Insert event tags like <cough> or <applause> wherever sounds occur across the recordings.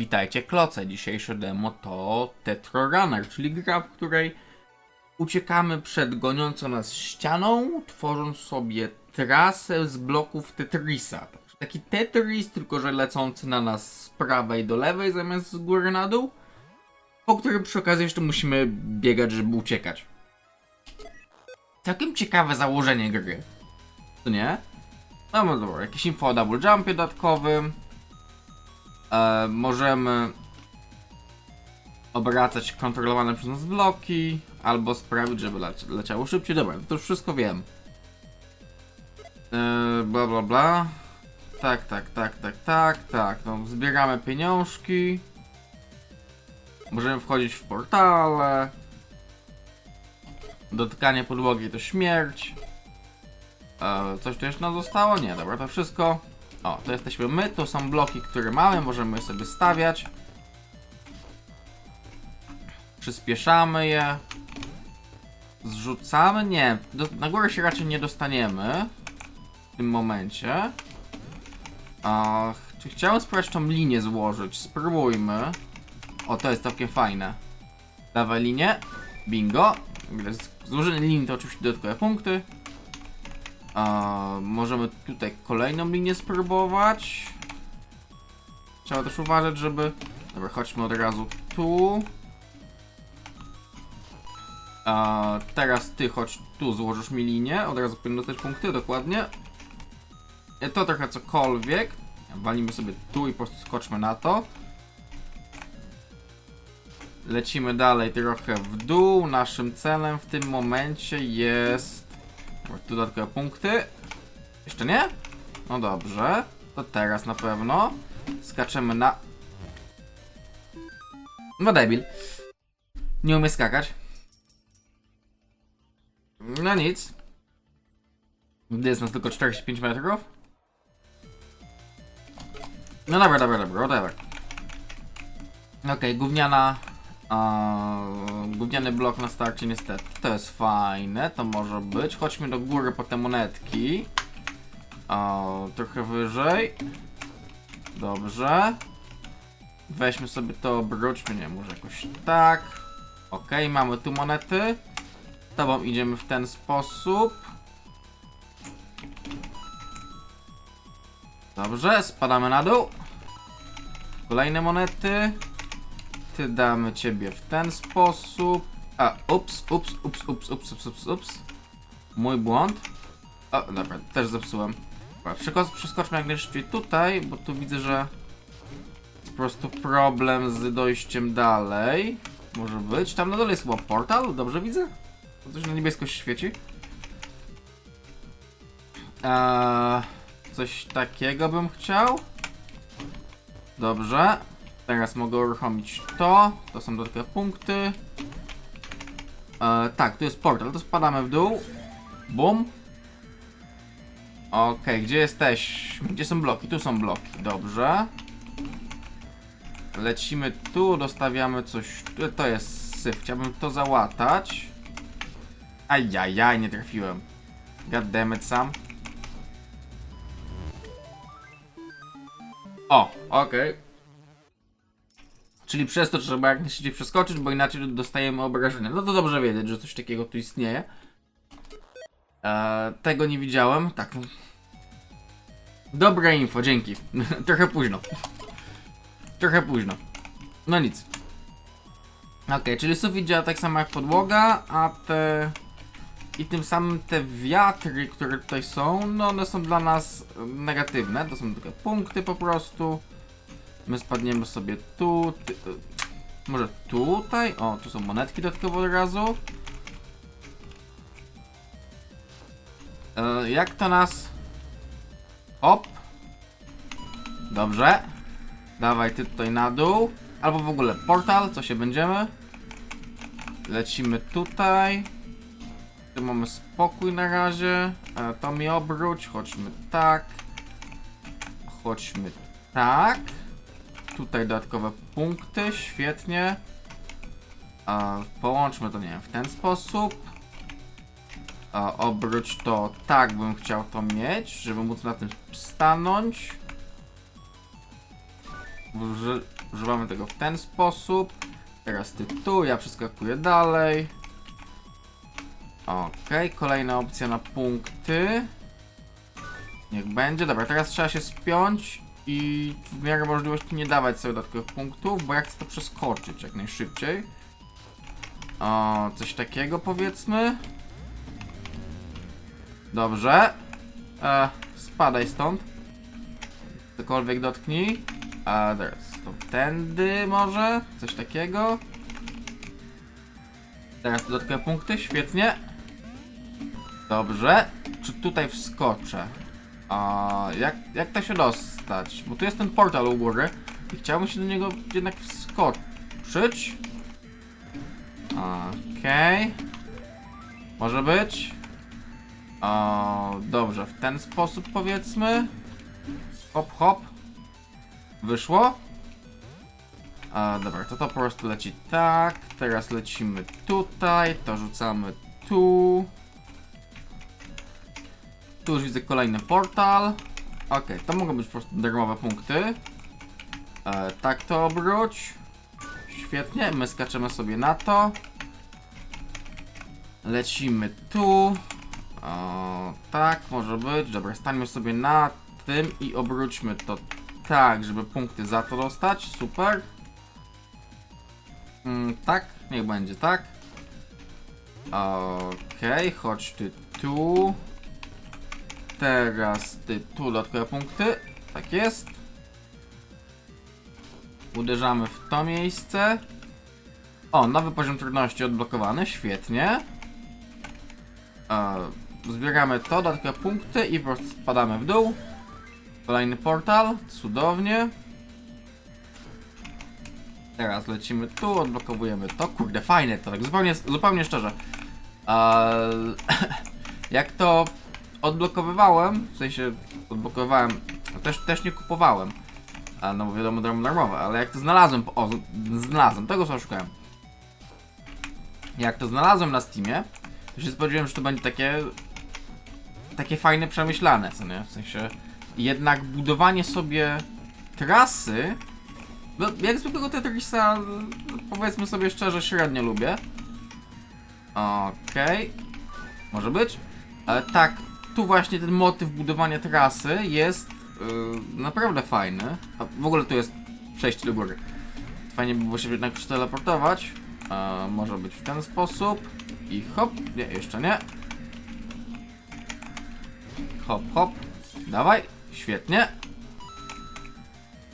Witajcie kloce, dzisiejsze demo to Tetrorunner, czyli gra, w której uciekamy przed goniącą nas ścianą, tworząc sobie trasę z bloków Tetrisa. Taki Tetris, tylko że lecący na nas z prawej do lewej zamiast z góry na dół, po którym przy okazji jeszcze musimy biegać, żeby uciekać. Całkiem ciekawe założenie gry. To nie? No, no dobra, jakieś info o double jumpie dodatkowym. E, możemy obracać kontrolowane przez nas bloki, albo sprawić, żeby leci leciało szybciej. Dobra, to już wszystko wiem. E, bla bla bla. Tak, tak, tak, tak, tak, tak. No, zbieramy pieniążki. Możemy wchodzić w portale. Dotykanie podłogi to śmierć. E, coś tu jeszcze nam zostało? Nie, dobra, to wszystko. O, to jesteśmy my, to są bloki, które mamy, możemy je sobie stawiać. Przyspieszamy je. Zrzucamy? Nie, do, na górę się raczej nie dostaniemy. W tym momencie. A, czy chciałem spróbować tą linię złożyć? Spróbujmy. O, to jest całkiem fajne. Dawaj linię. Bingo. Złożenie linii to oczywiście dodatkowe punkty. A, możemy tutaj kolejną linię spróbować. Trzeba też uważać, żeby... Dobra, chodźmy od razu tu. A, teraz ty chodź tu, złożysz mi linię. Od razu powinien dostać punkty, dokładnie. To trochę cokolwiek. Walimy sobie tu i po prostu skoczmy na to. Lecimy dalej trochę w dół. Naszym celem w tym momencie jest... Dodatkowe punkty. Jeszcze nie? No dobrze. To teraz na pewno. Skaczemy na... No debil. Nie umie skakać. No nic. Jest nas tylko 45 metrów. No dobra, dobra, dobra, whatever. Okej, gówniana... A, gówniany blok na starcie niestety. To jest fajne, to może być. Chodźmy do góry po te monetki. A, trochę wyżej. Dobrze. Weźmy sobie to, obróćmy, nie, może jakoś tak. Okej, mamy tu monety. Tobą idziemy w ten sposób. Dobrze, spadamy na dół. Kolejne monety. Ty damy ciebie w ten sposób. A, ups, ups, ups, ups, ups, ups, ups, ups. Mój błąd. O, dobra, też zepsułem. Dobra, Przeskoczmy jak najszybciej tutaj, bo tu widzę, że jest po prostu problem z dojściem dalej. Może być. Tam na dole jest chyba portal, dobrze widzę? To coś na niebiesko świeci. Eee, coś takiego bym chciał. Dobrze. Teraz mogę uruchomić to. To są dodatkowe punkty. E, tak, tu jest portal. To spadamy w dół. Bum. Okej, gdzie jesteś? Gdzie są bloki? Tu są bloki. Dobrze. Lecimy tu, dostawiamy coś. Tu- To jest syf. Chciałbym to załatać. Ajajaj, nie trafiłem. God damn it, sam. O, okej. Czyli przez to trzeba jak najszybciej przeskoczyć, bo inaczej dostajemy obrażenia. No to dobrze wiedzieć, że coś takiego tu istnieje. Eee, tego nie widziałem. Tak. Dobre info, dzięki. <laughs> Trochę późno. Trochę późno. No nic. Okej, czyli sufit działa tak samo jak podłoga, a te... I tym samym te wiatry, które tutaj są, no one są dla nas negatywne. To są tylko punkty po prostu. My spadniemy sobie tu. Ty, y, może tutaj? O, tu są monetki dodatkowo od razu. E, jak to nas. Hop. Dobrze. Dawaj ty tutaj na dół. Albo w ogóle portal, co się będziemy. Lecimy tutaj. Tu mamy spokój na razie. E, to mi obróć. Chodźmy tak. Chodźmy tak. Tutaj dodatkowe punkty, świetnie. Połączmy to, nie wiem, w ten sposób. A, obróć to tak, bym chciał to mieć, żeby móc na tym stanąć. Że Używamy tego w ten sposób. Teraz ty tu, ja przeskakuję dalej. Okej, kolejna opcja na punkty. Niech będzie. Dobra, teraz trzeba się spiąć i w miarę możliwości nie dawać sobie dodatkowych punktów, bo ja chcę to przeskoczyć jak najszybciej. O, coś takiego powiedzmy. Dobrze. E, spadaj stąd. Cokolwiek dotknij. A teraz to tędy może? Coś takiego. Teraz dodatkowe punkty, świetnie. Dobrze. Czy tutaj wskoczę? A jak, jak to się dostać? Bo tu jest ten portal u góry i chciałbym się do niego jednak wskoczyć. Okej. Może być. O, dobrze, w ten sposób powiedzmy. Hop, hop. Wyszło. A, dobra, to to po prostu leci tak. Teraz lecimy tutaj, to rzucamy tu. Tu już widzę kolejny portal. Okej, to mogą być po prostu darmowe punkty. E, tak to obróć. Świetnie, my skaczemy sobie na to. Lecimy tu. O, tak, może być. Dobra, stańmy sobie na tym i obróćmy to tak, żeby punkty za to dostać. Super. Mm, tak, niech będzie tak. Okej, chodź ty tu. Teraz ty tu dodatkowe punkty. Tak jest. Uderzamy w to miejsce. O, nowy poziom trudności odblokowany, świetnie. E, zbieramy to, dodatkowe punkty i po prostu spadamy w dół. Kolejny portal, cudownie. Teraz lecimy tu, odblokowujemy to. Kurde, fajne to, tak zupełnie, zupełnie szczerze. Eee, <laughs> jak to odblokowywałem, w sensie odblokowywałem, no też, też nie kupowałem. A, no bo wiadomo, darmo darmowe, ale jak to znalazłem, o, znalazłem, tego co szukałem. Jak to znalazłem na Steamie, to się spodziewałem, że to będzie takie, takie fajne, przemyślane, co nie? W sensie, jednak budowanie sobie trasy, no jak zwykłego Tetrisa, no, powiedzmy sobie szczerze, średnio lubię. Okej, może być. Ale tak, tu właśnie ten motyw budowania trasy jest yy, naprawdę fajny. A w ogóle tu jest przejście do góry. Fajnie by było się jednak przeteleportować. A, może być w ten sposób. I hop, nie, jeszcze nie. Hop, hop. Dawaj, świetnie.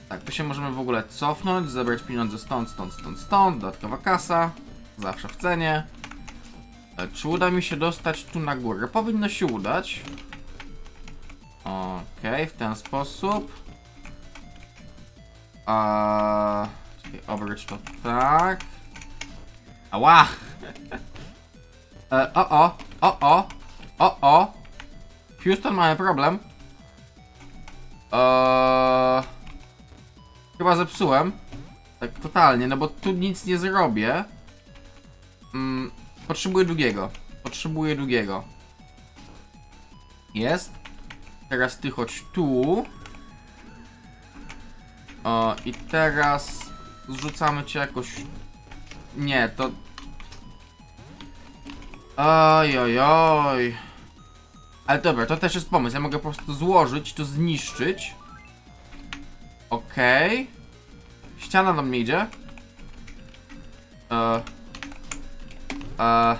Tak, tu się możemy w ogóle cofnąć, zebrać pieniądze stąd, stąd, stąd, stąd. Dodatkowa kasa. Zawsze w cenie. E, Czy uda mi się dostać tu na górę? Powinno się udać. Okej, w ten sposób. Czekaj, obróć to tak. Ała! E, o, o, o, o, o, o. Houston, mamy problem. Eee, chyba zepsułem. Tak totalnie, no bo tu nic nie zrobię. Mm, potrzebuję drugiego. Potrzebuję drugiego. Jest. Teraz ty chodź tu. O, i teraz zrzucamy cię jakoś. Nie, to. Oj, oj, oj. Ale dobra, to też jest pomysł. Ja mogę po prostu złożyć, to zniszczyć. Okej. Ściana do mnie idzie. E. E.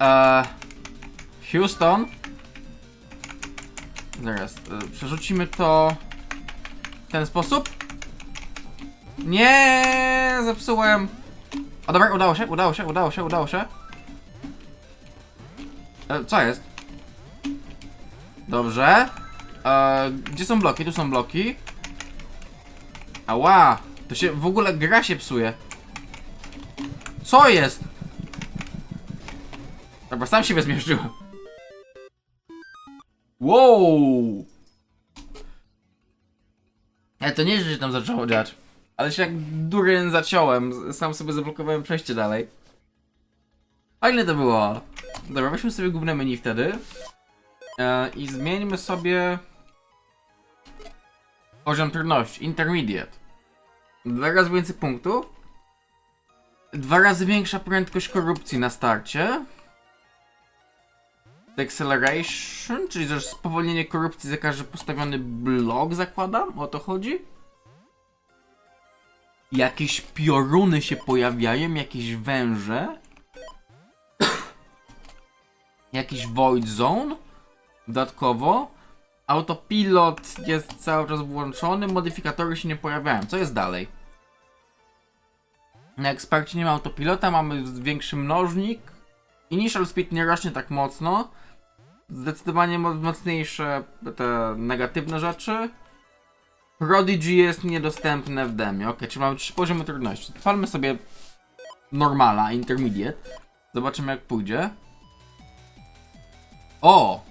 E. Houston. Zaraz, e, przerzucimy to w ten sposób. Nie, zepsułem. O dobra, udało się, udało się, udało się, udało się. E, co jest? Dobrze. E, gdzie są bloki? Tu są bloki. Ała! To się w ogóle gra się psuje. Co jest? Dobra, sam siebie zmierzyłem. Wow! Ale to nie, że tam zaczęło dziać. Ale się jak duryn zaciąłem. Sam sobie zablokowałem przejście dalej. Fajne to było. Dobra, weźmy sobie główne menu wtedy. E, I zmieńmy sobie... Poziom trudności, intermediate. Dwa razy więcej punktów. Dwa razy większa prędkość korupcji na starcie. Acceleration, czyli też spowolnienie korupcji za każdy postawiony blok, zakładam? O to chodzi? Jakieś pioruny się pojawiają, jakieś węże. Jakiś void zone. Dodatkowo. Autopilot jest cały czas włączony, modyfikatory się nie pojawiają. Co jest dalej? Na ekspercie nie ma autopilota, mamy większy mnożnik. Initial speed nie rośnie tak mocno. Zdecydowanie mo- mocniejsze te negatywne rzeczy. Prodigy jest niedostępne w demie. Ok, czyli mamy trzy poziomy trudności. Palmy sobie normala, intermediate. Zobaczymy jak pójdzie. O!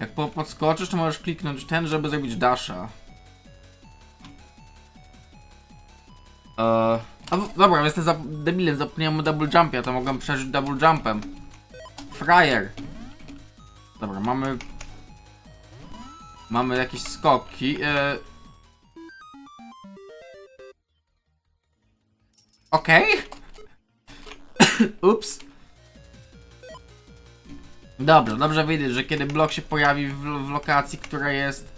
Jak po podskoczysz, to możesz kliknąć ten, żeby zrobić dasha. Eee, a, dobra, jestem za debilem, zapomniałem o double jumpie, to mogłem przeżyć double jumpem. Fryer. Dobra, mamy... Mamy jakieś skoki. Eee... Okej. Ups. Dobrze, dobrze wiedzieć, że kiedy blok się pojawi w, w lokacji, która jest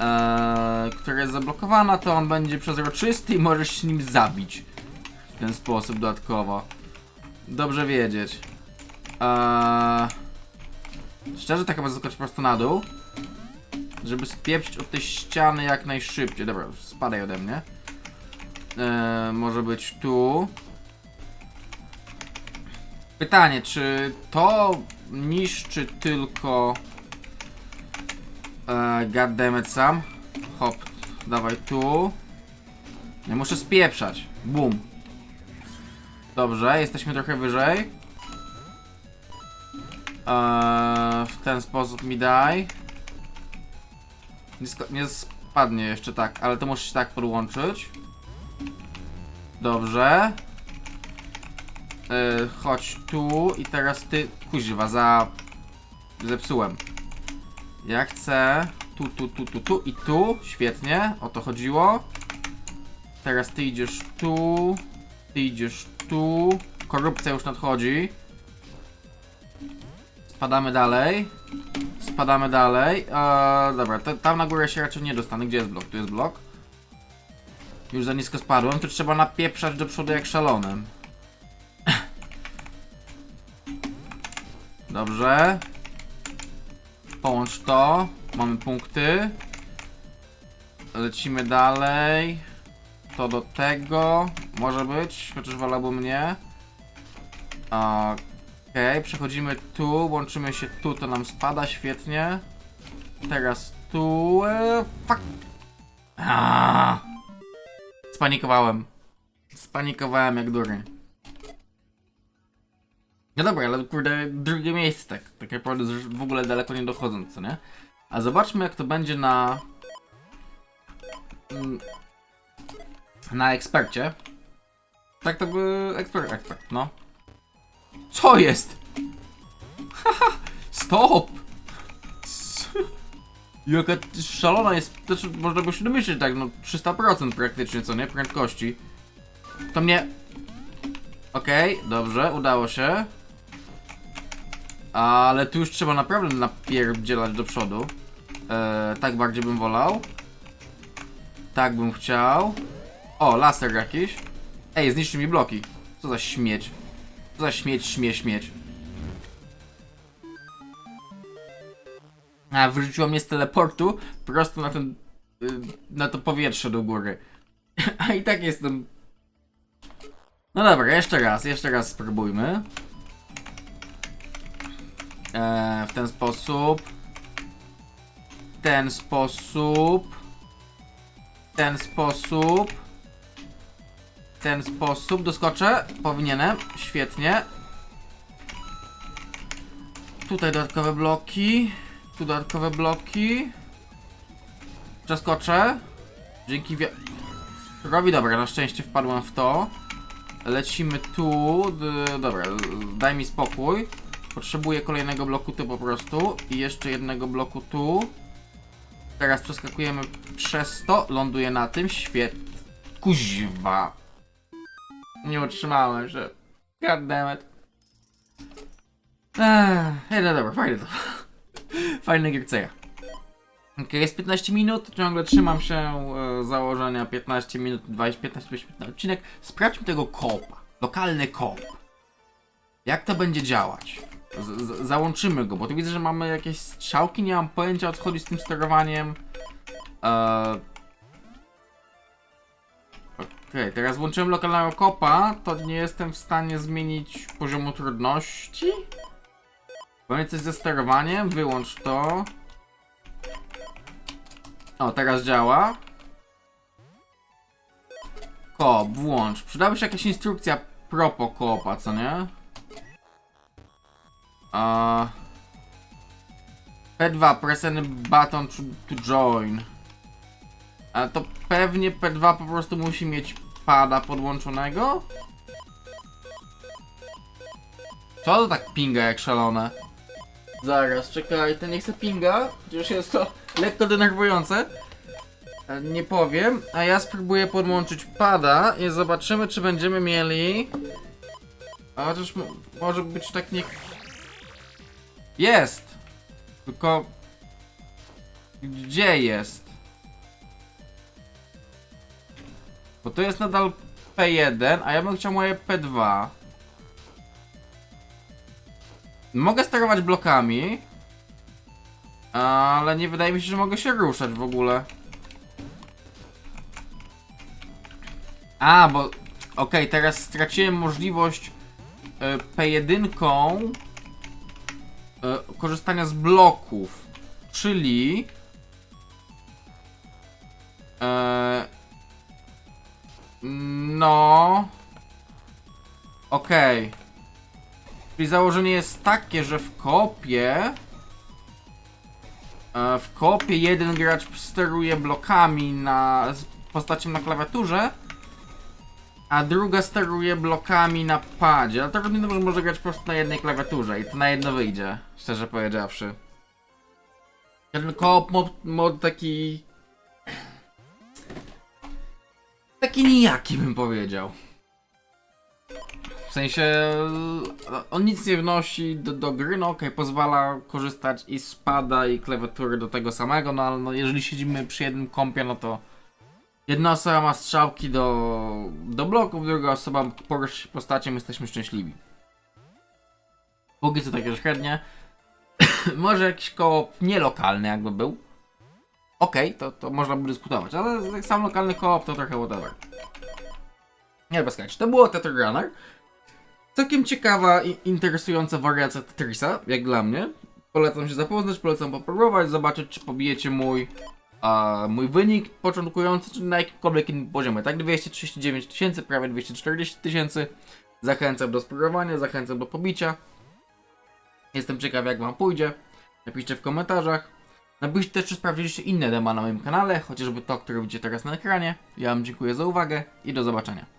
e, która jest zablokowana, to on będzie przezroczysty i możesz się nim zabić w ten sposób dodatkowo. Dobrze wiedzieć. Eee, szczerze tak chyba po prostu na dół, żeby spieprzyć od tej ściany jak najszybciej. Dobra, spadaj ode mnie. Eee, może być tu. Pytanie, czy to niszczy tylko e, goddammit sam? Hop, dawaj tu. Nie muszę spieprzać. Bum. Dobrze, jesteśmy trochę wyżej. Eee, w ten sposób mi daj. Nie, nie spadnie jeszcze tak, ale to muszę się tak podłączyć. Dobrze. Yy, chodź tu i teraz ty, kuźwa, za... Zepsułem. Ja chcę tu, tu, tu, tu, tu i tu. Świetnie, o to chodziło. Teraz ty idziesz tu, ty idziesz tu. Korupcja już nadchodzi. Spadamy dalej. Spadamy dalej. Eee, dobra, tam na górę się raczej nie dostanę. Gdzie jest blok? Tu jest blok. Już za nisko spadłem, to trzeba napieprzać do przodu jak szalonym. <laughs> Dobrze. Połącz to. Mamy punkty. Lecimy dalej. To do tego. Może być, chociaż wolałbym nie. Okej, przechodzimy tu, łączymy się tu, to nam spada, świetnie. Teraz tu. E, fuck. Aaaa. Spanikowałem. Spanikowałem jak dureń. No dobra, ale kurde, drugie miejsce tak, tak naprawdę w ogóle daleko nie dochodząc, co nie? A zobaczmy jak to będzie na... mm, Na ekspercie. Tak to by... ekspert, ekspert, no. Co jest? Haha, <laughs> stop! <laughs> Jaka szalona jest, znaczy można by się domyślić tak, no 300% praktycznie, co nie? Prędkości. To mnie... Okej, dobrze, udało się. Ale tu już trzeba naprawdę napierdzielać do przodu. Eee, tak bardziej bym wolał. Tak bym chciał. O, laser jakiś. Ej, zniszczy mi bloki. Co za śmieć. Co za śmieć, śmie, śmieć. A, wyrzuciło mnie z teleportu prosto na ten... y, na to powietrze do góry. <laughs> A i tak jestem... No dobra, jeszcze raz, jeszcze raz spróbujmy. E, w ten sposób. Ten sposób. Ten sposób. Ten sposób. Doskoczę. Powinienem. Świetnie. Tutaj dodatkowe bloki. Tu dodatkowe bloki. Przeskoczę. Dzięki wi... Robi dobra, na szczęście wpadłem w to. Lecimy tu. D dobra, daj mi spokój. Potrzebuję kolejnego bloku tu po prostu. I jeszcze jednego bloku tu. Teraz przeskakujemy przez to, ląduje na tym, świet... Kuźwa. Nie utrzymałem się. God damn it. Eee, no dobra, fajne to. <laughs> Fajne gierceja. Okej, jest 15 minut, ciągle trzymam się e, założenia 15 minut, 20, 15, 20 minut na odcinek. Sprawdźmy tego kopa, lokalny kop. Jak to będzie działać? Załączymy go, bo tu widzę, że mamy jakieś strzałki, nie mam pojęcia o co chodzi z tym sterowaniem. Eee... Okej, teraz włączyłem lokalnego kopa, to nie jestem w stanie zmienić poziomu trudności. Powiem coś ze sterowaniem, wyłącz to. O, teraz działa. Koop, włącz. Przydałaby się jakaś instrukcja propo koopa, co nie? A... P2, press any button to, to join. A to pewnie P2 po prostu musi mieć pada podłączonego? Co to tak pinga jak szalone? Zaraz, czekaj, to nie chcę pinga, chociaż jest to <laughs> lekko denerwujące. Nie powiem, a ja spróbuję podłączyć pada i zobaczymy, czy będziemy mieli... A chociaż mo- może być tak nie... Jest! Tylko... Gdzie jest? Bo to jest nadal P1, a ja bym chciał moje P2. Mogę sterować blokami. Ale nie wydaje mi się, że mogę się ruszać w ogóle. A, bo... Okej, teraz straciłem możliwość y, P1 y, korzystania z bloków. Czyli... E, no... Okej. Czyli założenie jest takie, że w kopie. e, W kopie jeden gracz steruje blokami na z postacią na klawiaturze, a druga steruje blokami na padzie. To równie dobrze może grać po prostu na jednej klawiaturze i to na jedno wyjdzie, szczerze powiedziawszy. Ten koop mod, mod taki. Taki nijaki bym powiedział. W sensie on nic nie wnosi do, do gry, no okej, pozwala korzystać i z pada i klawiatury do tego samego, no ale no, jeżeli siedzimy przy jednym kompie, no to jedna osoba ma strzałki do, do bloków, druga osoba poruszy postacią, jesteśmy szczęśliwi. Póki co takie średnie. <coughs> Może jakiś koło nielokalny jakby był. Okej, to, to można by dyskutować, ale sam lokalny koop to trochę whatever. Nie bez kać. To było Tether Runner. Całkiem ciekawa i interesująca wariacja Tetrisa, jak dla mnie. Polecam się zapoznać, polecam popróbować, zobaczyć czy pobijecie mój a, mój wynik początkujący, czy na jakimkolwiek innym poziomie. Tak, 239 tysięcy, prawie 240 tysięcy. Zachęcam do spróbowania, zachęcam do pobicia. Jestem ciekaw jak wam pójdzie. Napiszcie w komentarzach. Napiszcie też, czy sprawdziliście inne dema na moim kanale, chociażby to, które widzicie teraz na ekranie. Ja wam dziękuję za uwagę i do zobaczenia.